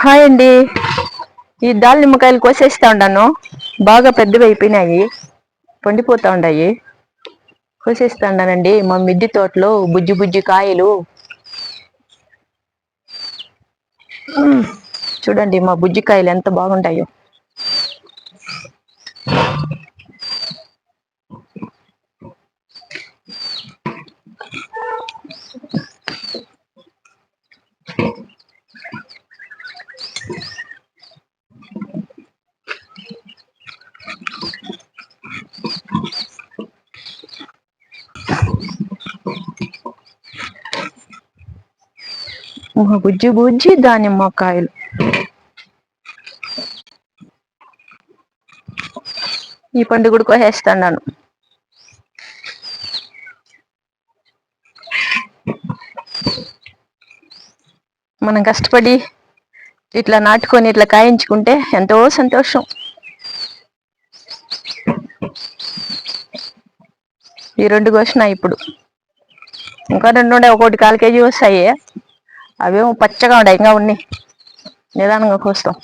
Hi అండి. ఈ దాల్ నిమ్మకాయలు కోసేస్తా ఉన్నాను బాగా పెద్దవి అయిపోయినాయి. పండిపోతా ఉన్నాయి కోసేస్తా ఉన్నానండి మా మిద్ది తోటలో బుజ్జి బుజ్జి కాయలు. చూడండి మా బుజ్జి కాయలు ఎంత బాగుంటాయో. మా బుజ్జి గుజ్జి దానిమ్మకాయలు ఈ పండు కూడా కోసేస్తాను మనం కష్టపడి ఇట్లా నాటుకొని ఇట్లా కాయించుకుంటే ఎంతో సంతోషం. ఈ రెండు కోసిన ఇప్పుడు. ఇంకా రెండు ఉండే ఒకటి కాలు కేజీ వస్తాయి. అవేమో పచ్చగా ఉన్నాయి ఇంకా ఉన్నాయి. నిదానంగా కోస్తాం